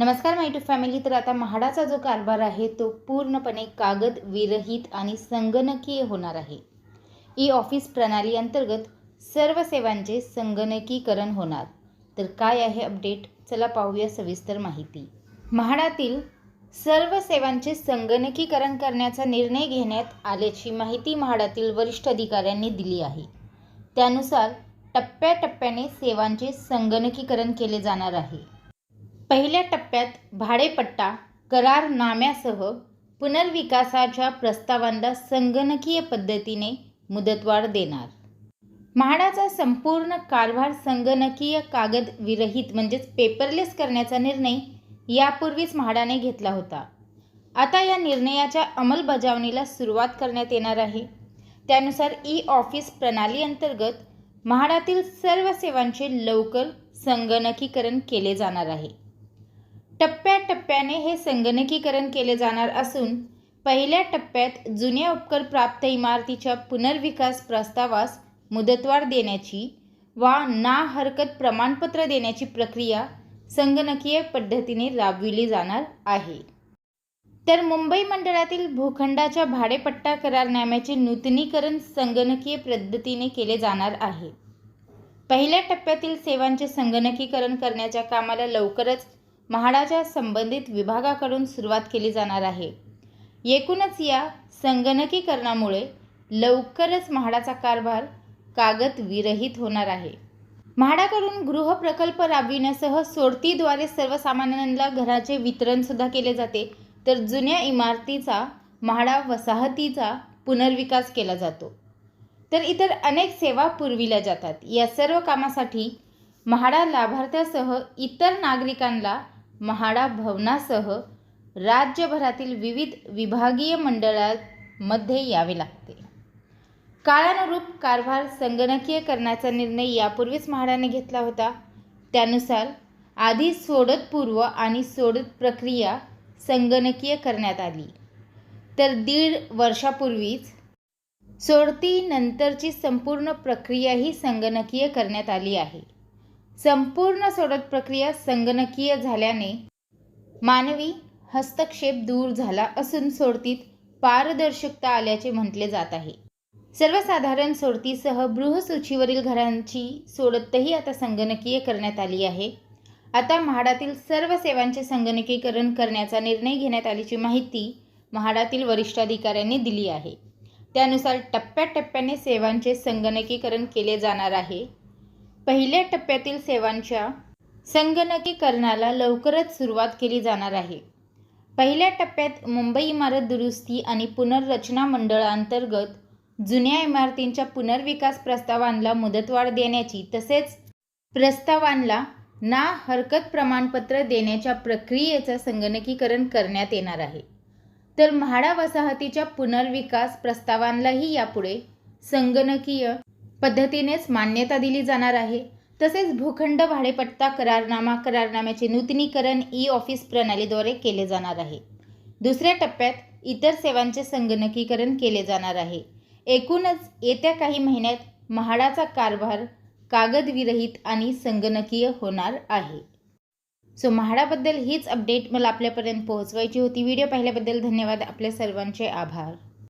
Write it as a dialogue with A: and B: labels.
A: नमस्कार माय to family तर आता म्हाडाचा जो कारभार आहे तो पूर्णपणे कागद विरहित आणि संगणकीय होणार आहे. ई ऑफिस प्रणाली अंतर्गत सर्व सेवांचे संगणकीकरण होणार. तर काय आहे अपडेट? चला पाहूया सविस्तर माहिती. म्हाडातील सर्व सेवांचे संगणकीकरण करण्याचा निर्णय घेण्यात आल्याची माहिती म्हाडातील वरिष्ठ अधिकाऱ्यांनी दिली आहे. त्यानुसार टप्प्याटप्प्याने सेवांचे संगणकीकरण केले जाणार आहे. पहिल्या टप्प्यात भाडेपट्टा करारनाम्यासह पुनर्विकासाच्या प्रस्तावांना संगणकीय पद्धतीने मुदतवाढ देणार. म्हाडाचा संपूर्ण कारभार संगणकीय कागद विरहित म्हणजेच पेपरलेस करण्याचा निर्णय यापूर्वीच म्हाडाने घेतला होता. आता या निर्णयाच्या अंमलबजावणीला सुरुवात करण्यात येणार आहे. त्यानुसार ई ऑफिस प्रणाली अंतर्गत म्हाडातील सर्व सेवांचे लवकर संगणकीकरण केले जाणार आहे. टप्प्याटप्प्याने हे संगणकीकरण केले जाणार असून पहिल्या टप्प्यात जुन्या उपकर प्राप्त इमारतीच्या पुनर्विकास प्रस्तावास मुदतवाढ देण्याची वा ना हरकत प्रमाणपत्र देण्याची प्रक्रिया संगणकीय पद्धतीने राबविली जाणार आहे. तर मुंबई मंडळातील भूखंडाच्या भाडेपट्टा करारनाम्याचे नूतनीकरण संगणकीय पद्धतीने केले जाणार आहे. पहिल्या टप्प्यातील सेवांचे संगणकीकरण करण्याच्या कामाला लवकरच म्हाडाच्या संबंधित विभागाकडून सुरुवात केली जाणार आहे. एकूणच या संगणकीकरणामुळे लवकरच म्हाडाचा कारभार कागद विरहित होणार आहे. म्हाडाकडून गृहप्रकल्प राबविण्यासह सोडतीद्वारे सर्वसामान्यांना घराचे वितरणसुद्धा केले जाते. तर जुन्या इमारतीचा म्हाडा वसाहतीचा पुनर्विकास केला जातो. तर इतर अनेक सेवा पुरविल्या जातात. या सर्व कामासाठी म्हाडा लाभार्थ्यासह इतर नागरिकांना म्हाडा भवनासह राज्यभरातील विविध विभागीय मंडळांमध्ये यावे लागते. काळानुरूप कारभार संगणकीय करण्याचा निर्णय यापूर्वीच म्हाडाने घेतला होता. त्यानुसार आधी सोडतपूर्व आणि सोडत प्रक्रिया संगणकीय करण्यात आली. तर दीड वर्षापूर्वीच सोडतीनंतरची संपूर्ण प्रक्रियाही संगणकीय करण्यात आली आहे. संपूर्ण सोडत प्रक्रिया संगणकीय झाल्याने मानवी हस्तक्षेप दूर झाला असून सोडतीत पारदर्शकता आल्याचे म्हटले जात आहे. सर्वसाधारण सोडतीसह बृहसूचीवरील घरांची सोडतही आता संगणकीय करण्यात आली आहे. आता म्हाडातील सर्व सेवांचे संगणकीकरण करण्याचा निर्णय घेण्यात आल्याची माहिती म्हाडातील वरिष्ठ अधिकाऱ्यांनी दिली आहे. त्यानुसार टप्प्याटप्प्याने सेवांचे संगणकीकरण केले जाणार आहे. पहिल्या टप्प्यातील सेवांच्या संगणकीकरणाला लवकरच सुरुवात केली जाणार आहे. पहिल्या टप्प्यात मुंबई इमारत दुरुस्ती आणि पुनर्रचना मंडळांतर्गत जुन्या इमारतींच्या पुनर्विकास प्रस्तावांना मुदतवाढ देण्याची तसेच प्रस्तावांना ना हरकत प्रमाणपत्र देण्याच्या प्रक्रियेचं संगणकीकरण करण्यात येणार आहे. तर म्हाडा वसाहतीच्या पुनर्विकास प्रस्तावांनाही यापुढे संगणकीय पद्धतीनेच मान्यता दिली जाणार आहे. तसेच भूखंड भाडेपट्टा करारनामा करारनाम्याचे नूतनीकरण ई ऑफिस प्रणालीद्वारे केले जाणार आहे. दुसऱ्या टप्प्यात इतर सेवांचे संगणकीकरण केले जाणार आहे. एकूणच येत्या काही महिन्यात म्हाडाचा कारभार कागदविरहित आणि संगणकीय होणार आहे. सो म्हाडाबद्दल हीच अपडेट मला आपल्यापर्यंत पोहोचवायची होती. व्हिडिओ पाहिल्याबद्दल धन्यवाद. आपल्या सर्वांचे आभार.